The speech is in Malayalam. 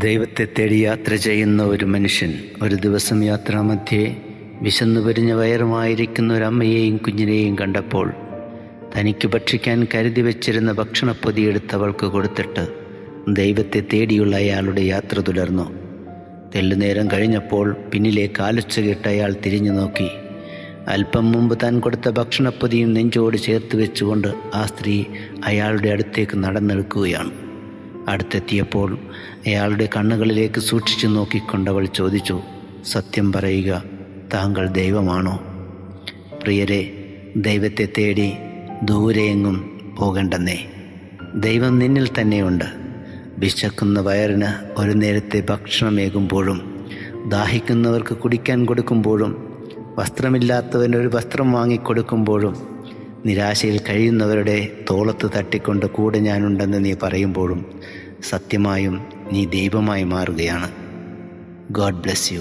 ദൈവത്തെ തേടി യാത്ര ചെയ്യുന്ന ഒരു മനുഷ്യൻ ഒരു ദിവസം യാത്രാമധ്യേ വിശന്നു പരിഞ്ഞ വയറുമായിരിക്കുന്ന ഒരു അമ്മയെയും കുഞ്ഞിനെയും കണ്ടപ്പോൾ തനിക്ക് ഭക്ഷിക്കാൻ കരുതി വെച്ചിരുന്ന ഭക്ഷണപ്പൊതി എടുത്തവൾക്ക് കൊടുത്തിട്ട് ദൈവത്തെ തേടിയുള്ള അയാളുടെ യാത്ര തുടർന്നു. തെല്ലുനേരം കഴിഞ്ഞപ്പോൾ പിന്നിലെ കാലുച്ച കേട്ട് അയാൾ തിരിഞ്ഞു നോക്കി. അല്പം മുമ്പ് താൻ കൊടുത്ത ഭക്ഷണപ്പൊതിയും നെഞ്ചോട് ചേർത്ത് വെച്ചുകൊണ്ട് ആ സ്ത്രീ അയാളുടെ അടുത്തേക്ക് നടന്നെടുക്കുകയാണ്. അടുത്തെത്തിയപ്പോൾ അയാളുടെ കണ്ണുകളിലേക്ക് സൂക്ഷിച്ചു നോക്കിക്കൊണ്ടവൾ ചോദിച്ചു സത്യം പറയുക താങ്കൾ ദൈവമാണോ? പ്രിയരെ ദൈവത്തെ തേടി ദൂരെയെങ്ങും പോകണ്ടെന്നേ. ദൈവം നിന്നിൽ തന്നെയുണ്ട്. വിശക്കുന്ന വയറിന് ഒരു നേരത്തെ ഭക്ഷണമേകുമ്പോഴും ദാഹിക്കുന്നവർക്ക് കുടിക്കാൻ കൊടുക്കുമ്പോഴും വസ്ത്രമില്ലാത്തവനൊരു വസ്ത്രം വാങ്ങിക്കൊടുക്കുമ്പോഴും നിരാശയിൽ കഴിയുന്നവരുടെ തോളത്ത് തട്ടിക്കൊണ്ട് കൂടെ ഞാനുണ്ടെന്ന് നീ പറയുമ്പോഴും സത്യമായും നീ ദൈവമായി മാറുകയാണ്. God bless you